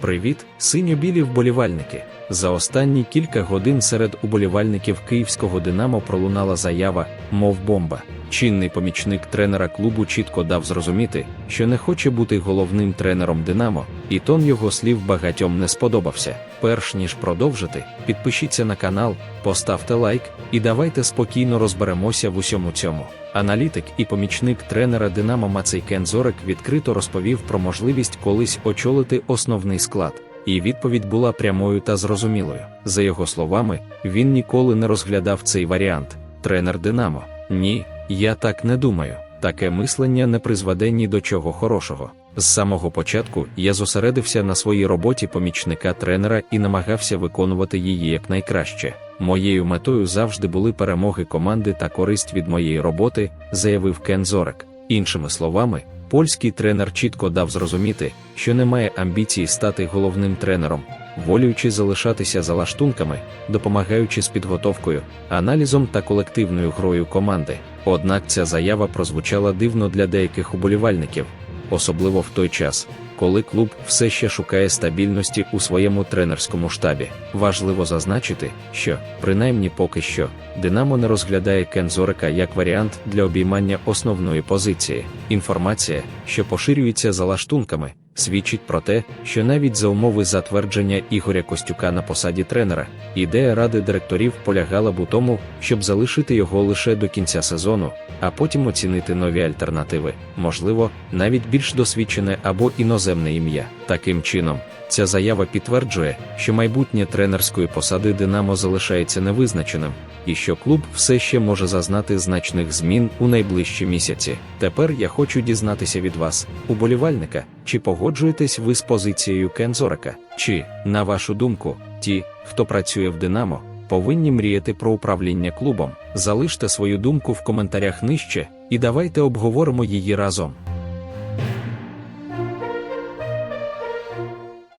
Привіт, синьо-білі вболівальники. За останні кілька годин серед уболівальників київського Динамо пролунала заява, мов бомба. Чинний помічник тренера клубу чітко дав зрозуміти, що не хоче бути головним тренером Динамо, і тон його слів багатьом не сподобався. Перш ніж продовжити, підпишіться на канал, поставте лайк і давайте спокійно розберемося в усьому цьому. Аналітик і помічник тренера Динамо Мацей Кензорик відкрито розповів про можливість колись очолити основний склад. І відповідь була прямою та зрозумілою. За його словами, він ніколи не розглядав цей варіант. Тренер Динамо. Ні, я так не думаю. Таке мислення не призведе ні до чого хорошого. З самого початку я зосередився на своїй роботі помічника тренера і намагався виконувати її якнайкраще. Моєю метою завжди були перемоги команди та користь від моєї роботи, заявив Кен Зорек. Іншими словами, польський тренер чітко дав зрозуміти, що не має амбіції стати головним тренером, волюючи залишатися за лаштунками, допомагаючи з підготовкою, аналізом та колективною грою команди. Однак ця заява прозвучала дивно для деяких уболівальників, особливо в той час, коли клуб все ще шукає стабільності у своєму тренерському штабі. Важливо зазначити, що, принаймні поки що, Динамо не розглядає Кензорика як варіант для обіймання основної позиції. Інформація, що поширюється за лаштунками, свідчить про те, що навіть за умови затвердження Ігоря Костюка на посаді тренера, ідея ради директорів полягала б у тому, щоб залишити його лише до кінця сезону, а потім оцінити нові альтернативи, можливо, навіть більш досвідчене або іноземне ім'я. Таким чином, ця заява підтверджує, що майбутнє тренерської посади Динамо залишається невизначеним, і що клуб все ще може зазнати значних змін у найближчі місяці. Тепер я хочу дізнатися від вас, уболівальника, чи погоджуєтесь ви з позицією Кензорика, чи, на вашу думку, ті, хто працює в Динамо, повинні мріяти про управління клубом. Залиште свою думку в коментарях нижче, і давайте обговоримо її разом.